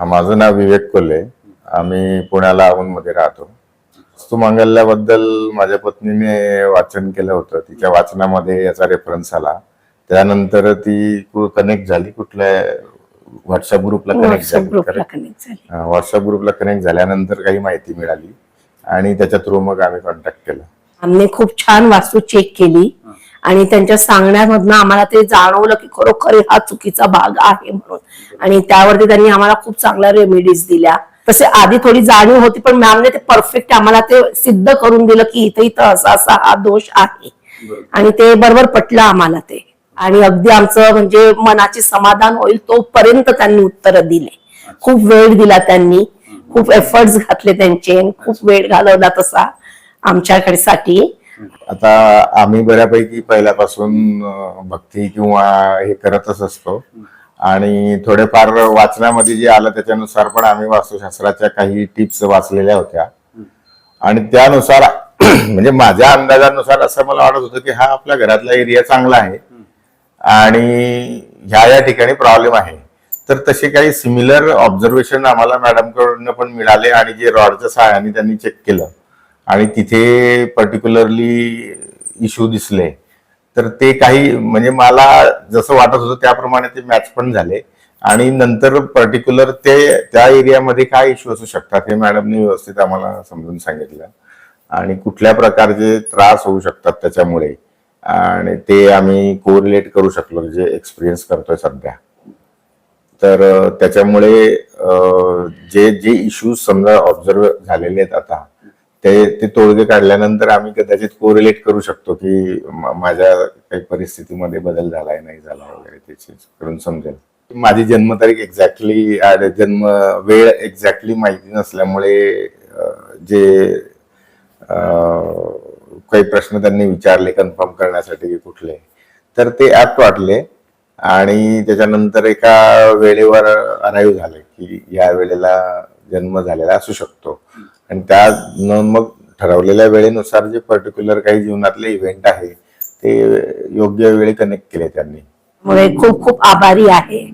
माझं नाव विवेक कोल्हे. आम्ही पुण्याला मध्ये राहतो. वस्तुमांगल्याबद्दल माझ्या पत्नीने वाचन केलं होतं. तिच्या वाचनामध्ये याचा रेफरन्स आला. त्यानंतर ती कनेक्ट झाली. कुठल्या व्हॉट्सअप ग्रुपला कनेक्ट झाली. व्हॉट्सअप ग्रुपला कनेक्ट झाल्यानंतर काही माहिती मिळाली. आणि त्याच्या थ्रू मग आम्ही कॉन्टॅक्ट केला. आम्ही खूप छान वास्तू चेक केली. आणि त्यांच्या सांगण्यामधनं आम्हाला ते जाणवलं की खरोखर हा चुकीचा भाग आहे म्हणून. आणि त्यावरती त्यांनी आम्हाला खूप चांगल्या रेमेडीज दिल्या. तसे आधी थोडी जाणीव होती पण मॅमने ते परफेक्ट आम्हाला ते सिद्ध करून दिलं की इथं इथं असा असा हा दोष आहे. आणि ते बरोबर पटलं आम्हाला ते. आणि अगदी आमचं म्हणजे मनाचे समाधान होईल तोपर्यंत त्यांनी उत्तर दिले. खूप वेळ दिला त्यांनी. खूप एफर्ट्स घातले त्यांचे. खूप वेळ घालवला तसा आमच्याकडे साठी आता आम्ही बऱ्यापैकी पहिल्यापासून भक्ती किंवा हे करतच असतो. आणि थोडेफार वाचनामध्ये जे आलं त्याच्यानुसार पण आम्ही वास्तुशास्त्राच्या काही टिप्स वाचलेल्या होत्या. आणि त्यानुसार म्हणजे माझ्या अंदाजानुसार असं मला वाटत होतं की हा आपल्या घरातला एरिया चांगला आहे. आणि ह्या या ठिकाणी प्रॉब्लेम आहे. तर तसे काही सिमिलर ऑब्झर्वेशन आम्हाला मॅडमकडून पण मिळाले आणि जे रॉडच्या सहाय्याने त्यांनी चेक केलं. आणि तिथे पर्टिक्युलरली इश्यू दिसले. तर ते काही म्हणजे मला जसं वाटत होतं त्याप्रमाणे ते मॅच पण झाले. आणि नंतर पर्टिक्युलर ते त्या एरियामध्ये काय इश्यू असू शकतात हे मॅडमने व्यवस्थित आम्हाला समजून सांगितलं. आणि कुठल्या प्रकारचे त्रास होऊ शकतात त्याच्यामुळे. आणि ते आम्ही कोरिलेट करू शकलो जे एक्सपिरियन्स करतोय सध्या. तर त्याच्यामुळे जे जे इश्यूज समजा ऑब्झर्व झालेले आहेत आता ते ते तोडगे काढल्यानंतर आम्ही कदाचित कोरिलेट करू शकतो की माझ्या काही परिस्थितीमध्ये बदल झालाय नाही झाला वगैरे त्याची करून समजेल. माझी जन्मतारीख एक्झॅक्टली जन्म वेळ एक्झॅक्टली माहिती नसल्यामुळे जे काही प्रश्न त्यांनी विचारले कन्फर्म करण्यासाठी की कुठले तर ते ऍप्ट वाटले आणि त्याच्यानंतर एका वेळेवर अराईव्ह झाले की या वेळेला जन्म झालेला असू शकतो. आणि त्या मग ठरवलेल्या वेळेनुसार जे पर्टिक्युलर काही जीवनातले इव्हेंट आहे ते योग्य वेळी कनेक्ट केले त्यांनी. खूप खूप आभारी आहे.